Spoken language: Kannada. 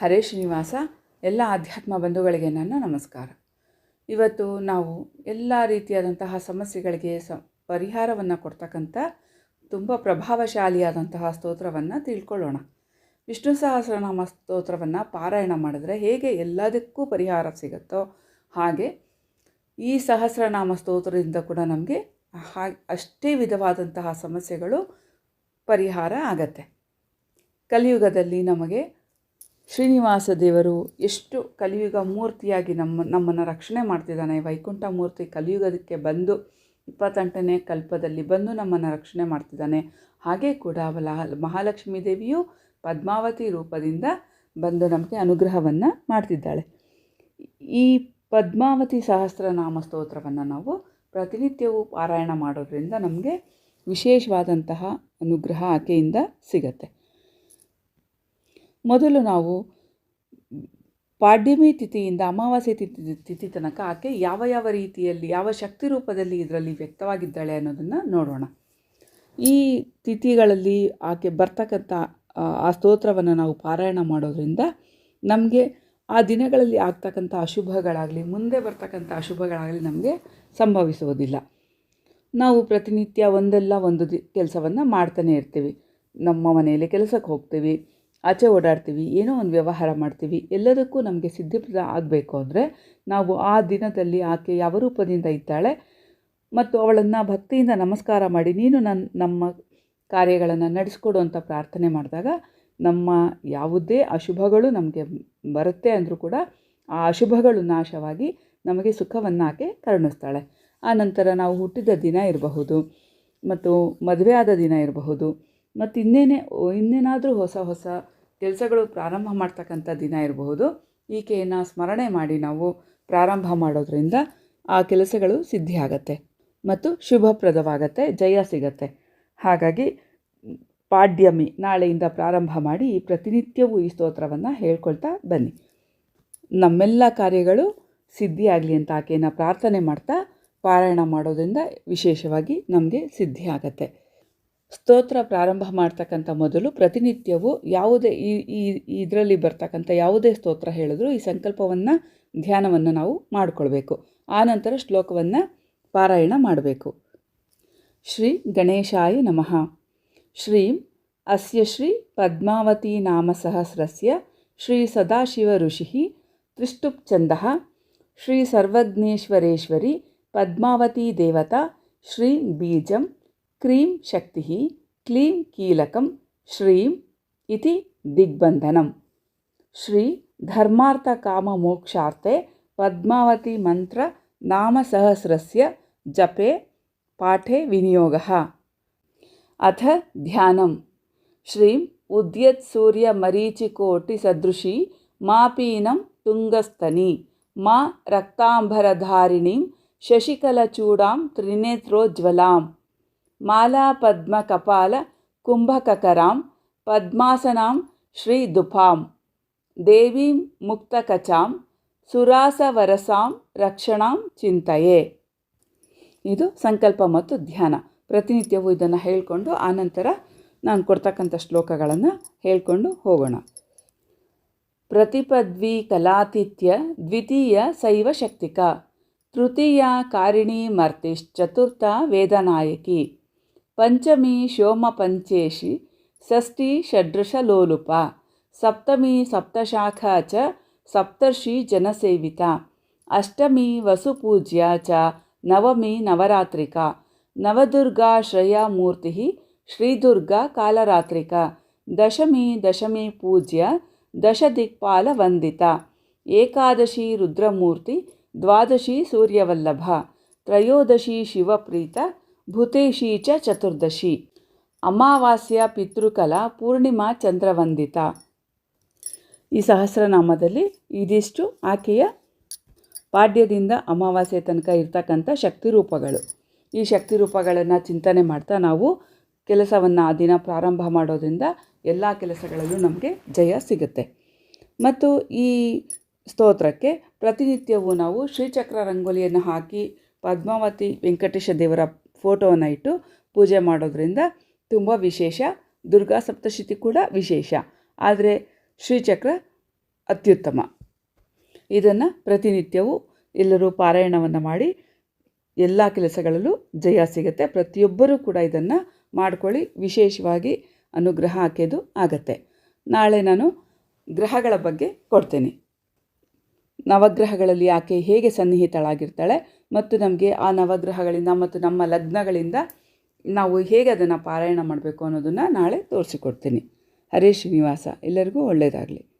ಹರೇ ಶ್ರೀನಿವಾಸ, ಎಲ್ಲ ಆಧ್ಯಾತ್ಮ ಬಂಧುಗಳಿಗೆ ನನ್ನ ನಮಸ್ಕಾರ. ಇವತ್ತು ನಾವು ಎಲ್ಲ ರೀತಿಯಾದಂತಹ ಸಮಸ್ಯೆಗಳಿಗೆ ಸ, ಪರಿಹಾರವನ್ನು ಕೊಡ್ತಕ್ಕಂಥ ತುಂಬ ಪ್ರಭಾವಶಾಲಿಯಾದಂತಹ ಸ್ತೋತ್ರವನ್ನು ತಿಳ್ಕೊಳ್ಳೋಣ. ವಿಷ್ಣು ಸಹಸ್ರನಾಮ ಸ್ತೋತ್ರವನ್ನು ಪಾರಾಯಣ ಮಾಡಿದ್ರೆ ಹೇಗೆ ಎಲ್ಲದಕ್ಕೂ ಪರಿಹಾರ ಸಿಗುತ್ತೋ ಹಾಗೆ ಈ ಸಹಸ್ರನಾಮ ಸ್ತೋತ್ರದಿಂದ ಕೂಡ ನಮಗೆ ಹಾ, ಅಷ್ಟೇ ವಿಧವಾದಂತಹ ಸಮಸ್ಯೆಗಳು ಪರಿಹಾರ ಆಗತ್ತೆ. ಕಲಿಯುಗದಲ್ಲಿ ನಮಗೆ ಶ್ರೀನಿವಾಸ ದೇವರು ಎಷ್ಟು ಕಲಿಯುಗ ಮೂರ್ತಿಯಾಗಿ ನಮ್ಮ, ನಮ್ಮನ್ನು ರಕ್ಷಣೆ ಮಾಡ್ತಿದ್ದಾನೆ. ವೈಕುಂಠ ಮೂರ್ತಿ ಕಲಿಯುಗದಕ್ಕೆ ಬಂದು ಇಪ್ಪತ್ತೆಂಟನೇ ಕಲ್ಪದಲ್ಲಿ ಬಂದು ನಮ್ಮನ್ನು ರಕ್ಷಣೆ ಮಾಡ್ತಿದ್ದಾನೆ. ಹಾಗೆ ಕೂಡ ಮಹಾಲಕ್ಷ್ಮೀ ದೇವಿಯು ಪದ್ಮಾವತಿ ರೂಪದಿಂದ ಬಂದು ನಮಗೆ ಅನುಗ್ರಹವನ್ನು ಮಾಡ್ತಿದ್ದಾಳೆ. ಈ ಪದ್ಮಾವತಿ ಸಹಸ್ರನಾಮ ಸ್ತೋತ್ರವನ್ನು ನಾವು ಪ್ರತಿನಿತ್ಯವೂ ಪಾರಾಯಣ ಮಾಡೋದ್ರಿಂದ ನಮಗೆ ವಿಶೇಷವಾದಂತಹ ಅನುಗ್ರಹ ಆಕೆಯಿಂದ ಸಿಗತ್ತೆ. ಮೊದಲು ನಾವು ಪಾಡ್ಯಮಿ ತಿಥಿಯಿಂದ ಅಮಾವಾಸ್ಯೆ ತಿಥಿ ತಿಥಿ ತನಕ ಆಕೆ ಯಾವ ಯಾವ ರೀತಿಯಲ್ಲಿ, ಯಾವ ಶಕ್ತಿ ರೂಪದಲ್ಲಿ ಇದರಲ್ಲಿ ವ್ಯಕ್ತವಾಗಿದ್ದಾಳೆ ಅನ್ನೋದನ್ನು ನೋಡೋಣ. ಈ ತಿಥಿಗಳಲ್ಲಿ ಆಕೆ ಬರ್ತಕ್ಕಂಥ, ಆ ಸ್ತೋತ್ರವನ್ನು ನಾವು ಪಾರಾಯಣ ಮಾಡೋದ್ರಿಂದ ನಮಗೆ ಆ ದಿನಗಳಲ್ಲಿ ಆಗ್ತಕ್ಕಂಥ ಅಶುಭಗಳಾಗಲಿ, ಮುಂದೆ ಬರ್ತಕ್ಕಂಥ ಅಶುಭಗಳಾಗಲಿ ನಮಗೆ ಸಂಭವಿಸುವುದಿಲ್ಲ. ನಾವು ಪ್ರತಿನಿತ್ಯ ಒಂದಲ್ಲ ಒಂದು ದಿ, ಕೆಲಸವನ್ನು ಮಾಡ್ತಾನೆ ಇರ್ತೀವಿ. ನಮ್ಮ ಮನೆಯಲ್ಲಿ ಕೆಲಸಕ್ಕೆ ಹೋಗ್ತೀವಿ. ಆಚೆ ಓಡಾಡ್ತೀವಿ, ಏನೋ ಒಂದು ವ್ಯವಹಾರ ಮಾಡ್ತೀವಿ, ಎಲ್ಲದಕ್ಕೂ ನಮಗೆ ಸಿದ್ಧಪ್ರದ ಆಗಬೇಕು ಅಂದರೆ ನಾವು ಆ ದಿನದಲ್ಲಿ ಆಕೆ ಯಾವ ರೂಪದಿಂದ ಇದ್ದಾಳೆ ಮತ್ತು ಅವಳನ್ನು ಭಕ್ತಿಯಿಂದ ನಮಸ್ಕಾರ ಮಾಡಿ, ನೀನು ನನ್ನ ನಮ್ಮ ಕಾರ್ಯಗಳನ್ನು ನಡೆಸ್ಕೊಡು ಅಂತ ಪ್ರಾರ್ಥನೆ ಮಾಡಿದಾಗ ನಮ್ಮ ಯಾವುದೇ ಅಶುಭಗಳು ನಮಗೆ ಬರುತ್ತೆ ಅಂದರೂ ಕೂಡ ಆ ಅಶುಭಗಳು ನಾಶವಾಗಿ ನಮಗೆ ಸುಖವನ್ನು ಆಕೆ ಕರುಣಿಸ್ತಾಳೆ ಆ ನಂತರ ನಾವು ಹುಟ್ಟಿದ ದಿನ ಇರಬಹುದು ಮತ್ತು ಮದುವೆ ಆದ ದಿನ ಇರಬಹುದು ಮತ್ತು ಇನ್ನೇನೇ, ಇನ್ನೇನಾದರೂ ಹೊಸ ಹೊಸ ಕೆಲಸಗಳು ಪ್ರಾರಂಭ ಮಾಡ್ತಕ್ಕಂಥ ದಿನ ಇರಬಹುದು. ಈಕೆಯನ್ನು ಸ್ಮರಣೆ ಮಾಡಿ ನಾವು ಪ್ರಾರಂಭ ಮಾಡೋದ್ರಿಂದ ಆ ಕೆಲಸಗಳು ಸಿದ್ಧಿಯಾಗತ್ತೆ ಮತ್ತು ಶುಭಪ್ರದವಾಗತ್ತೆ, ಜಯ ಸಿಗತ್ತೆ. ಹಾಗಾಗಿ ಪಾಡ್ಯಮಿ ನಾಳೆಯಿಂದ ಪ್ರಾರಂಭ ಮಾಡಿ ಪ್ರತಿನಿತ್ಯವೂ ಈ ಸ್ತೋತ್ರವನ್ನು ಹೇಳ್ಕೊಳ್ತಾ ಬನ್ನಿ. ನಮ್ಮೆಲ್ಲ ಕಾರ್ಯಗಳು ಸಿದ್ಧಿಯಾಗಲಿ ಅಂತ ಆಕೆಯನ್ನು ಪ್ರಾರ್ಥನೆ ಮಾಡ್ತಾ ಪಾರಾಯಣ ಮಾಡೋದರಿಂದ ವಿಶೇಷವಾಗಿ ನಮಗೆ ಸಿದ್ಧಿ ಆಗತ್ತೆ ಸ್ತೋತ್ರ ಪ್ರಾರಂಭ ಮಾಡ್ತಕ್ಕಂಥ ಮೊದಲು ಪ್ರತಿನಿತ್ಯವೂ ಯಾವುದೇ ಈ ಇದರಲ್ಲಿ ಬರ್ತಕ್ಕಂಥ ಯಾವುದೇ ಸ್ತೋತ್ರ ಹೇಳಿದ್ರು ಈ ಸಂಕಲ್ಪವನ್ನು ಧ್ಯಾನವನ್ನು ನಾವು ಮಾಡಿಕೊಳ್ಬೇಕು. ಆನಂತರ ಶ್ಲೋಕವನ್ನು ಪಾರಾಯಣ ಮಾಡಬೇಕು. ಶ್ರೀ ಗಣೇಶಾಯ ನಮಃ. ಶ್ರೀಂ ಅಸ್ಯ ಶ್ರೀ ಪದ್ಮಾವತಿ ನಾಮ ಸಹಸ್ರಸ್ಯ ಶ್ರೀ ಸದಾಶಿವ ಋಷಿ ತ್ರಿಷ್ಟುಪ್ಛಂದಃ ಶ್ರೀ ಸರ್ವಜ್ಞೇಶ್ವರೇಶ್ವರಿ ಪದ್ಮಾವತಿ ದೇವತಾ ಶ್ರೀ ಬೀಜಂ క్రీం శక్తి క్లీం కీలకం శ్రీం ఇది దిగ్బంధనం. శ్రీ ధర్మార్థ కామ మోక్షార్థే పద్మావతి మంత్ర నామసహస్రస్య జపే పాఠే వినియోగ. అథ ధ్యానం. శ్రీం ఉద్యత్సూర్యమరీచికోటిసదృశీ మాపీనం తుంగస్తని మా రక్తాంబరధారిణీం శశికలచూడాం త్రినేత్రోజ్వలాం ಮಾಲಾಪದ್ಮಕಪಾಲ ಕುಂಭಕಕರಾಂ ಪದ್ಮಾಸನಾಂ ಶ್ರೀದುಪಾಂ ದೇವೀಂ ಮುಕ್ತಕಚಾಂ ಸುರಾಸವರಸಾಂ ರಕ್ಷಣಾಂ ಚಿಂತೆಯೇ. ಇದು ಸಂಕಲ್ಪ ಮತ್ತು ಧ್ಯಾನ. ಪ್ರತಿನಿತ್ಯವೂ ಇದನ್ನು ಹೇಳಿಕೊಂಡು ಆನಂತರ ನಾನು ಕೊಡ್ತಕ್ಕಂಥ ಶ್ಲೋಕಗಳನ್ನು ಹೇಳಿಕೊಂಡು ಹೋಗೋಣ. ಪ್ರತಿಪದ್ವಿ ಕಲಾತಿಥ್ಯ ದ್ವಿತೀಯ ಶಕ್ತಿಕ. ತೃತೀಯ ಕಾರಿಣಿ ಮರ್ತಿಶ್ಚತುರ್ಥ ವೇದನಾಯಕಿ. ಪಂಚಮಿ ಶೋಮ ಪಂಚೇಶಿ ಷಷ್ಠಿ ಷಡ್ರಶಲೋಲುಪ ಸಪ್ತಮಿ ಸಪ್ತಶಾಖಾ ಚ ಸಪ್ತರ್ಷಿ ಜನಸೇವಿತ ಅಷ್ಟಮಿ ವಸುಪೂಜ್ಯ ಚ ನವಮಿ ನವರಾತ್ರಿಕಾ ನವದುರ್ಗಾ ಶ್ರಯಾಮೂರ್ತಿ ಶ್ರೀದುರ್ಗಾ ಕಾಲರಾತ್ರಿಕ ದಶಮಿ ದಶಮಿ ಪೂಜ್ಯ ದಶದಿಕ್ಪಾಲ ವಂದಿತ ಏಕಾದಶಿ ರುದ್ರಮೂರ್ತಿ ದ್ವಾದಶಿ ಸೂರ್ಯವಲ್ಲಭ ತ್ರಯೋದಶಿ ಶಿವಪ್ರೀತ ಭೂತೇಶಿ ಚ ಚತುರ್ದಶಿ. ಅಮಾವಾಸ್ಯ ಪಿತೃಕಲ ಪೂರ್ಣಿಮಾ ಚಂದ್ರವಂದಿತ. ಈ ಸಹಸ್ರನಾಮದಲ್ಲಿ ಇದಿಷ್ಟು ಆಕೆಯ ಪಾಡ್ಯದಿಂದ ಅಮಾವಾಸ್ಯೆ ತನಕ ಇರ್ತಕ್ಕಂಥ ಶಕ್ತಿ ರೂಪಗಳು ಈ ಶಕ್ತಿ ರೂಪಗಳನ್ನು ಚಿಂತನೆ ಮಾಡ್ತಾ ನಾವು ಕೆಲಸವನ್ನು ಆ ದಿನ ಪ್ರಾರಂಭ ಮಾಡೋದ್ರಿಂದ ಎಲ್ಲ ಕೆಲಸಗಳಲ್ಲೂ ನಮಗೆ ಜಯ ಸಿಗುತ್ತೆ. ಮತ್ತು ಈ ಸ್ತೋತ್ರಕ್ಕೆ ಪ್ರತಿನಿತ್ಯವೂ ನಾವು ಶ್ರೀಚಕ್ರ ರಂಗೋಲಿಯನ್ನು ಹಾಕಿ ಪದ್ಮಾವತಿ ವೆಂಕಟೇಶ ದೇವರ ಫೋಟೋವನ್ನು ಇಟ್ಟು ಪೂಜೆ ಮಾಡೋದ್ರಿಂದ ತುಂಬ ವಿಶೇಷ. ದುರ್ಗಾ ಸಪ್ತಶತಿ ಕೂಡ ವಿಶೇಷ. ಆದರೆ ಶ್ರೀಚಕ್ರ ಅತ್ಯುತ್ತಮ. ಇದನ್ನು ಪ್ರತಿನಿತ್ಯವೂ ಎಲ್ಲರೂ ಪಾರಾಯಣವನ್ನು ಮಾಡಿ ಎಲ್ಲ ಕೆಲಸಗಳಲ್ಲೂ ಜಯ ಸಿಗುತ್ತೆ. ಪ್ರತಿಯೊಬ್ಬರೂ ಕೂಡ ಇದನ್ನು ಮಾಡ್ಕೊಳ್ಳಿ. ವಿಶೇಷವಾಗಿ ಅನುಗ್ರಹ ಹಾಕೋದು ಆಗತ್ತೆ. ನಾಳೆ ನಾನು ಗ್ರಹಗಳ ಬಗ್ಗೆ ಕೊಡ್ತೇನೆ. ನವಗ್ರಹಗಳಲ್ಲಿ ಆಕೆ ಹೇಗೆ ಸನ್ನಿಹಿತಳಾಗಿರ್ತಾಳೆ ಮತ್ತು ನಮಗೆ ಆ ನವಗ್ರಹಗಳಿಂದ ಮತ್ತು ನಮ್ಮ ಲಗ್ನಗಳಿಂದ ನಾವು ಹೇಗೆ ಅದನ್ನು ಪಾರಾಯಣ ಮಾಡಬೇಕು ಅನ್ನೋದನ್ನು ನಾಳೆ ತೋರಿಸಿಕೊಡ್ತೀನಿ. ಹರೇ ಶ್ರೀನಿವಾಸ. ಎಲ್ಲರಿಗೂ ಒಳ್ಳೆಯದಾಗಲಿ.